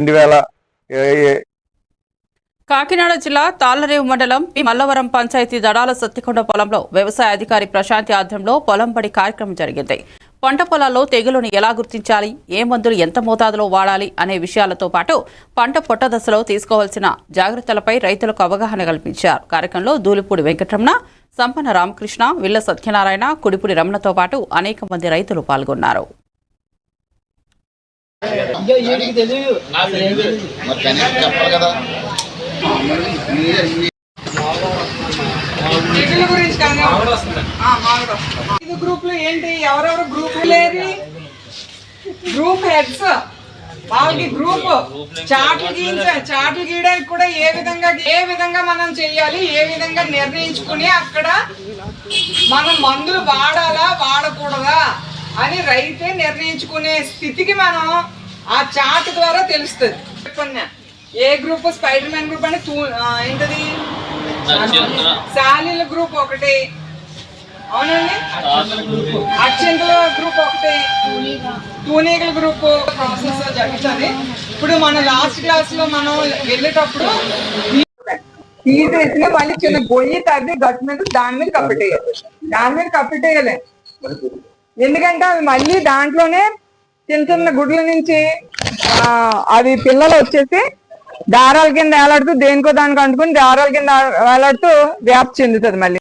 రెండు వేల కాకినాడ జిల్లా తాళ్ళరేవు మండలం మల్లవరం పంచాయతీ దడాల సత్తికొండ పొలంలో వ్యవసాయ అధికారి ప్రశాంతి ఆధ్వర్యంలో పొలం పడి కార్యక్రమం జరిగింది. పంట పొలాల్లో తెగులును ఎలా గుర్తించాలి? ఏ మందులు ఎంత మోతాదులో వాడాలి? అనే విషయాలతో పాటు పంట పొట్ట దశలో తీసుకోవాల్సిన జాగ్రత్తలపై రైతులకు అవగాహన కల్పించారు. కార్యక్రమంలో దూలిపూడి వెంకటరమణ సంపన్న రామకృష్ణ విల్ల సత్యనారాయణ కుడిపూడి రమణతో పాటు అనేక మంది రైతులు పాల్గొన్నారు. మరి కనీసం చెప్పాలి కదా. ఐదు గ్రూపులు ఏంటి? ఎవరెవరు గ్రూప్ లేరు? గ్రూప్ హెడ్స్ వాళ్ళకి గ్రూప్ చాట్లు గీయించ చాట్లు గీయడానికి కూడా ఏ విధంగా ఏ విధంగా మనం చెయ్యాలి ఏ విధంగా నిర్ణయించుకుని అక్కడ మనం మందులు వాడాలా వాడకూడదా అని రైతే నిర్ణయించుకునే స్థితికి మనం ఆ చార్ట్ ద్వారా తెలుస్తుంది. చెప్పన్నా ఏ గ్రూప్? స్పైడర్ మ్యాన్ గ్రూప్ అంటే ఏంటది? శాలీల గ్రూప్ ఒకటి. అవునండి? అత్యంతల గ్రూప్ ఒకటి. తూనీగల గ్రూప్ ప్రాసెస్ జరుగుతుంది. ఇప్పుడు మన లాస్ట్ క్లాస్లో మనం వెళ్ళేటప్పుడు తీసేసిన మళ్ళీ చిన్న గొయ్యి తవ్వి గట్టు మీద దాని మీద కప్పెట్టేయాలి. దాని మీద కప్పెట్టేయాలి. ఎందుకంటే అవి మళ్ళీ దాంట్లోనే చిన్న చిన్న గుడ్ల నుంచి ఆ, అవి పిల్లలు వచ్చేసి దారాల కింద వేలాడుతూ దేనికో దానికి అంటుకుని దారాల కింద వేలాడుతూ వ్యాప్తి చెందుతుంది మళ్ళీ.